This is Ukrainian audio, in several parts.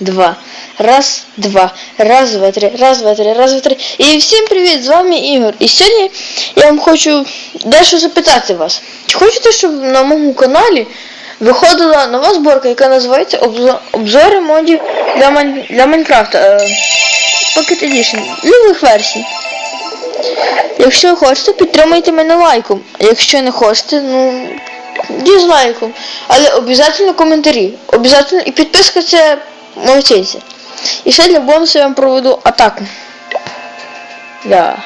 два. Раз, два. Раз, два, три. Раз, два, три. Раз, два, три. І всім привіт! З вами Ігор. І сьогодні я вам хочу дещо запитати вас. Чи хочете, щоб на моєму каналі виходила нова зборка, яка називається «Обзо- Обзори модів для, Майн... для Майнкрафта? Е, Pocket Edition. Любих версій. Якщо хочете, підтримуйте мене лайком. А якщо не хочете, ну дізлайком. Але обов'язково коментарі. Обов'язково і підписка це молодці. І ще для бонусу я вам проведу атаку. Да.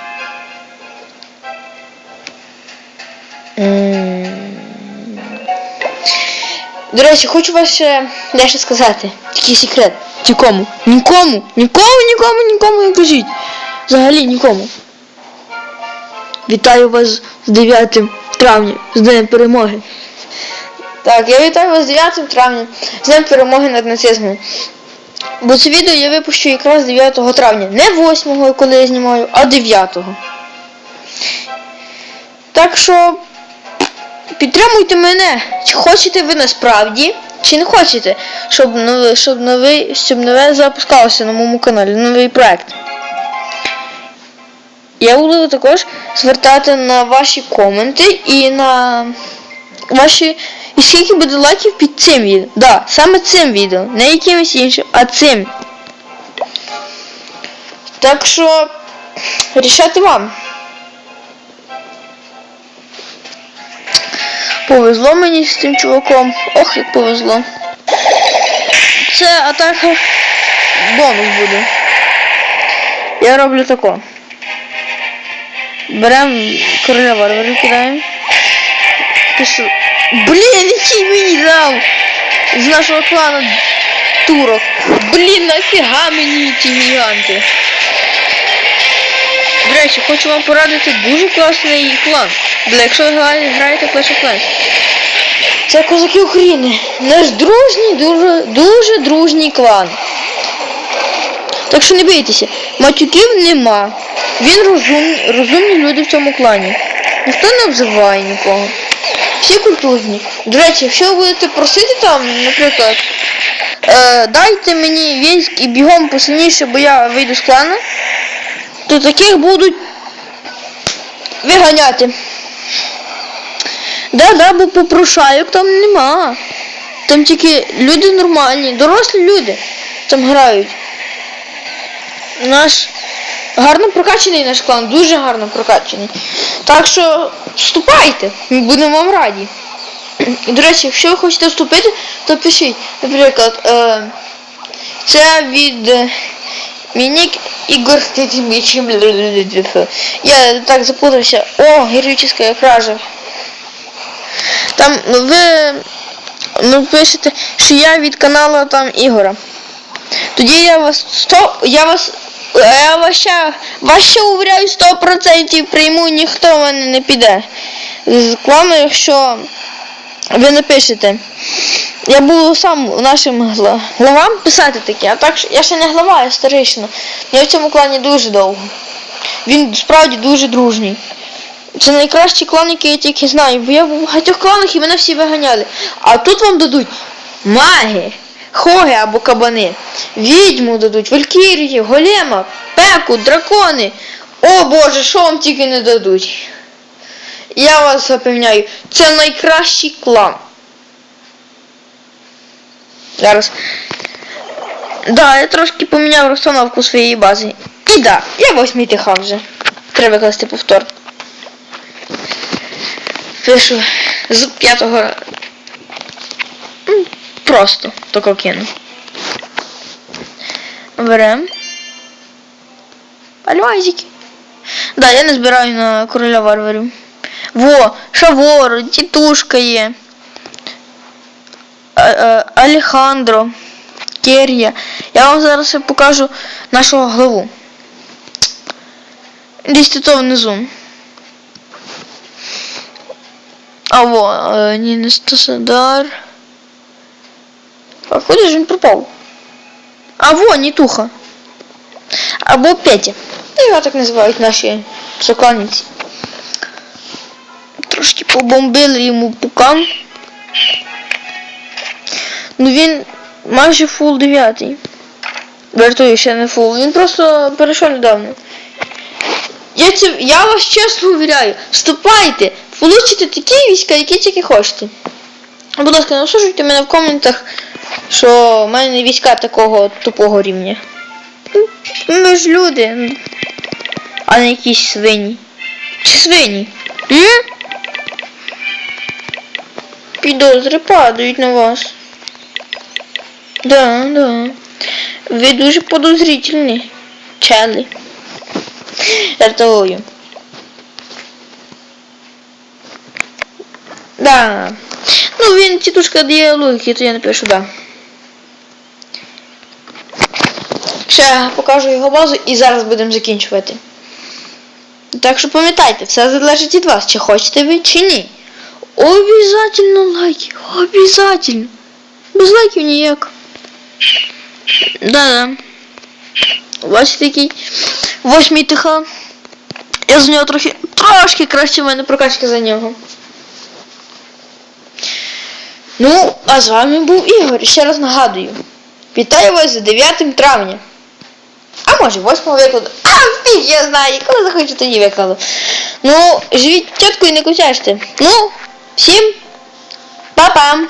До речі, хочу вас ще дещо сказати. Такий секрет. Нікому. Нікому. Нікому, нікому, нікому не кажіть. Взагалі нікому. Вітаю вас з 9 травня, з Днем перемоги. Так, я вітаю вас з 9 травня, з Днем перемоги над нацизмом. Бо це відео я випущу якраз 9 травня. Не 8, коли я знімаю, а 9. Так що підтримуйте мене. Чи хочете ви насправді, чи не хочете, щоб нове, щоб новий, щоб нове запускалося на моєму каналі, новий проект. Я буду також звертати на ваші коменти і на ваші. І скільки буде лайків під цим відео. Да, саме цим відео. Не якимось іншим, а цим. Так що рішати вам. Повезло мені з тим чуваком. Ох, як повезло. Це атака бонус буде. Я роблю тако. Берем короля варварів кидаємо. Пишу. Блін, який мені дав! З нашого клану турок. Блін, нафіга мені ті гіганти. До речі, хочу вам порадити дуже класний клан. Для якщо ви граєте в Clash of Clans. Це козаки України. Наш дружній, дуже, дуже дружній клан. Так що не бійтеся, матюків нема. Він розумні, розумні люди в цьому клані. Ніхто не обзиває нікого. Всі культурні. До речі, якщо ви будете просити там, наприклад, е, дайте мені військ і бігом посильніше, бо я вийду з клану, то таких будуть виганяти. Да-да, бо попрошайок там нема. Там тільки люди нормальні, дорослі люди там грають. Наш гарно прокачаний наш клан, дуже гарно прокачаний. Так що вступайте, ми будемо вам раді. До речі, якщо ви хочете вступити, то пишіть. Наприклад, е, це від е, Мінік Ігор Тетімічим. Я так запутався. О, героїчна кража. Там ви ну, пишете, що я від каналу там Ігора. Тоді я вас 100, я вас я вас ще, вас ще уверяю 100% прийму, ніхто в мене не піде. З клану, якщо ви напишете. Я буду сам нашим главам писати таке, а так я ще не глава, я старишина. Я в цьому клані дуже довго. Він справді дуже дружній. Це найкращий клан, який я тільки знаю. Бо я в багатьох кланах і мене всі виганяли. А тут вам дадуть маги, хоги або кабани, відьму дадуть, валькірії, голема, пеку, дракони. О Боже, що вам тільки не дадуть. Я вас запевняю, це найкращий клан. Зараз. Да, я трошки поміняв розстановку своєї бази. І да, я восьмий тиха вже. Треба викласти повтор. Пишу з п'ятого. Просто тако кину. Берем. Альвазики. Да, я не збираю на короля варварів. Во, Шавор, тітушка є. Алехандро, Керія. Я вам зараз покажу нашого главу. Десь тут внизу. А во, е, Ніна Стасадар. Ж він пропав? А во, Нітуха. Або Петя. Його так називають наші сокланниці. Трошки побомбили йому пукан. Ну він майже фул 9. Вартую ще не фул. Він просто перейшов недавно. Я, це, я вас чесно увіряю, вступайте, получите такі війська, які тільки хочете. Будь ласка, не осуджуйте мене в коментах, що в мене війська такого тупого рівня. Ну, Ми ж люди, а не якісь свині. Чи свині? М? Підозри падають на вас. Да, да. Ви дуже подозрительні. Чели. Жартую. Да. Ну, він тітушка дає логіки, то я напишу, да. Ще покажу його базу і зараз будемо закінчувати. Так що пам'ятайте, все залежить від вас, чи хочете ви, чи ні. Обязательно лайки, обязательно. Без лайків ніяк. Да-да. Бачите, який восьмий ТХ. Я з нього трохи трошки краще в мене прокачка за нього. Ну, а з вами був Ігор. Ще раз нагадую. Вітаю вас з 9 травня. А може восьмого викладу. А, фіг, я знаю, коли захочу, тоді викладу. Ну, живіть тітку і не кучаште. Ну, всім па-пам!